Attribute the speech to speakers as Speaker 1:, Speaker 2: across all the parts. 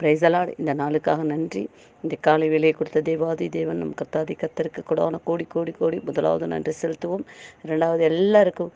Speaker 1: பிரைசலாட் இந்த நாளுக்காக நன்றி. இந்த காலை வேலையை கொடுத்த தேவாதி தேவன் நம் கத்தாதி கத்தருக்கு கூடான கோடி கோடி கோடி முதலாவது நன்றி செலுத்துவோம். ரெண்டாவது எல்லாருக்கும்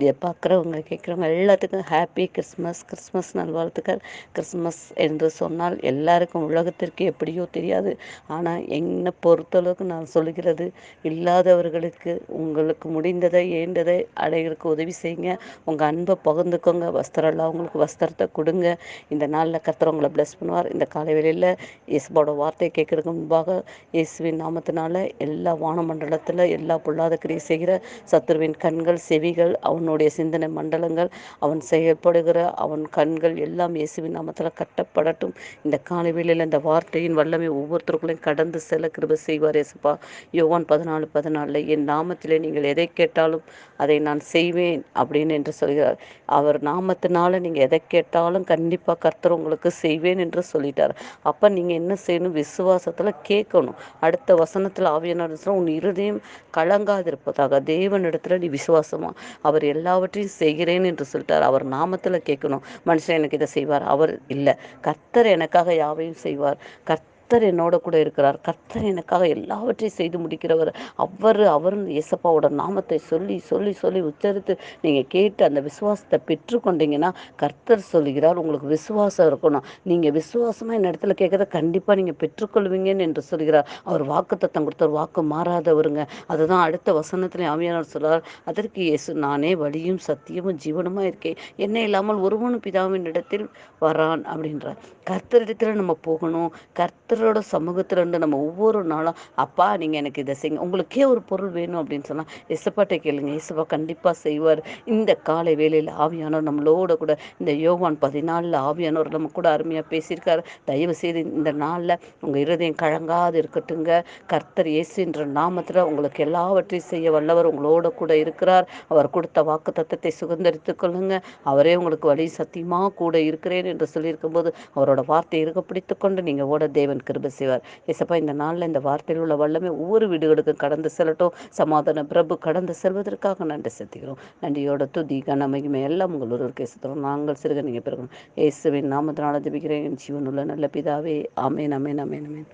Speaker 1: இதை பார்க்குறவங்க கேட்குறவங்க எல்லாத்துக்கும் ஹாப்பி கிறிஸ்மஸ் கிறிஸ்மஸ் நல்வாழ்த்துக்கள். கிறிஸ்மஸ் என்று சொன்னால் எல்லாருக்கும் உலகத்திற்கு எப்படியோ தெரியாது. ஆனால் என்னை பொறுத்தளவுக்கு நான் சொல்லுகிறது இல்லாதவர்களுக்கு உங்களுக்கு முடிந்ததை ஏண்டதை அடைகளுக்கு உதவி செய்யுங்க. உங்கள் அன்பை பகிர்ந்துக்கோங்க. வஸ்திரம் இல்லாதவங்களுக்கு வஸ்திரத்தை கொடுங்க. இந்த நாளில் கத்துறவங்களை ப்ளஸ் பண்ணுவார். இந்த காலை வேளையில் இயேசுவோட வார்த்தையை கேட்கறதுக்கு முன்பாக இயேசுவின் நாமத்தினால எல்லா வானமண்டலத்தில் எல்லா பொல்லாத கிரியை செய்கிற சத்துருவின் கண்கள் செவிகள் அவனுடைய சிந்தனை மண்டலங்கள் அவன் செயல்படுகிற அவன் கண்கள் எல்லாம் இயேசுவின் நாமத்தில் கட்டப்படட்டும். இந்த காலை வேளையில் இந்த வார்த்தையின் வல்லமை ஒவ்வொருத்தருக்குள்ளையும் கடந்து செல்ல கிருப செய்வார் இயேசுப்பா. யோவான் பதினாலு பதினாலில் என் நாமத்திலே நீங்கள் எதை கேட்டாலும் அதை நான் செய்வேன் அப்படின்னு என்று சொல்கிறார். அவர் நாமத்தினால நீங்கள் எதை கேட்டாலும் கண்டிப்பாக கர்த்தர் உங்களுக்கு செய்வேன் என்று சொல்லிட்டார். அப்போ நீங்கள் என்ன செய்யணும்? விசுவாசத்தில் கேட்கணும். அடுத்த வசனத்தில் ஆவியான உன் இருதயம் கலங்காதிருப்பதாக. தேவனிடத்தில் நீ விசுவாசமா? அவர் எல்லாவற்றையும் செய்கிறேன் என்று சொல்லிட்டார். அவர் நாமத்தில் கேட்கணும். மனுஷன் எனக்கு இதை செய்வார். அவர் இல்லை. கர்த்தர் எனக்காக யாவையும் செய்வார். கர்த்த கர்த்தர் என்னோட கூட இருக்கிறார். கர்த்தர் எனக்காக எல்லாவற்றையும் செய்து முடிக்கிறவர். அவர் அவர் இயேசப்பாவோட நாமத்தை சொல்லி சொல்லி சொல்லி உச்சரித்து நீங்கள் கேட்டு அந்த விசுவாசத்தை பெற்றுக்கொண்டீங்கன்னா கர்த்தர் சொல்கிறார் உங்களுக்கு விசுவாசம் இருக்கணும். நீங்கள் விசுவாசமாக இந்த இடத்துல கேட்குறத கண்டிப்பாக நீங்கள் பெற்றுக்கொள்வீங்கன்னு என்று சொல்கிறார் அவர் வாக்கு தத்தம் கொடுத்தவர் வாக்கு மாறாதவருங்க. அதுதான் அடுத்த வசனத்தில் ஆவியானவர் சொல்கிறார் அதற்கு இயேசு நானே வழியும் சத்தியமும் ஜீவனமாக இருக்கேன். என்ன இல்லாமல் ஒருவனும் பிதாவின் இடத்தில் வரான் அப்படின்றார். கர்த்தரிடத்தில் நம்ம போகணும். கர்த்தர் அவரோட சமூகத்தில் இருந்து நம்ம ஒவ்வொரு நாளும் அப்பா நீங்கள் எனக்கு இதை செய்யுங்க. உங்களுக்கே ஒரு பொருள் வேணும் அப்படின்னு சொன்னால் இசப்பாட்டை கேளுங்க. இசப்பா கண்டிப்பாக செய்வார். இந்த காலை வேலையில் ஆவியானவர் நம்மளோட கூட இந்த யோகான் பதினாலில் ஆவியானவர் நம்ம கூட அருமையாக பேசியிருக்காரு. தயவு செய்து இந்த நாளில் உங்கள் இருதயம் கழங்காது இருக்கட்டுங்க கர்த்தர் இயேசுன்ற நாமத்தில் உங்களுக்கு எல்லாவற்றையும் செய்ய வல்லவர் உங்களோட கூட இருக்கிறார். அவர் கொடுத்த வாக்கு தத்தத்தை சுதந்திரித்து கொள்ளுங்க. அவரே உங்களுக்கு வழி சத்தியமாக கூட இருக்கிறேன் என்று சொல்லியிருக்கும்போது அவரோட வார்த்தை இருக்க பிடித்து கொண்டு நீங்கள் ஓட தேவன் கிருப செய்வார். ஏசப்பா இந்த நாளில் இந்த வார்த்தையில் உள்ள வல்லமை ஒவ்வொரு வீடுகளுக்கும் கடந்து செல்லட்டும். சமாதான பிரபு கடந்து செல்வதற்காக நன்றி செலுத்துகிறோம். நன்றியோட துதி கனமகிமை எல்லாம் உங்கள் ஒருவருக்கு செலுத்துகிறோம். நாங்கள் சிறுக நீங்கள் பிறகு இயேசுவின் நாமத்தினால ஜபிக்கிறேன். ஜீவனுள்ள நல்ல பிதாவே. ஆமேன் அமேன் அமேன் அமேன்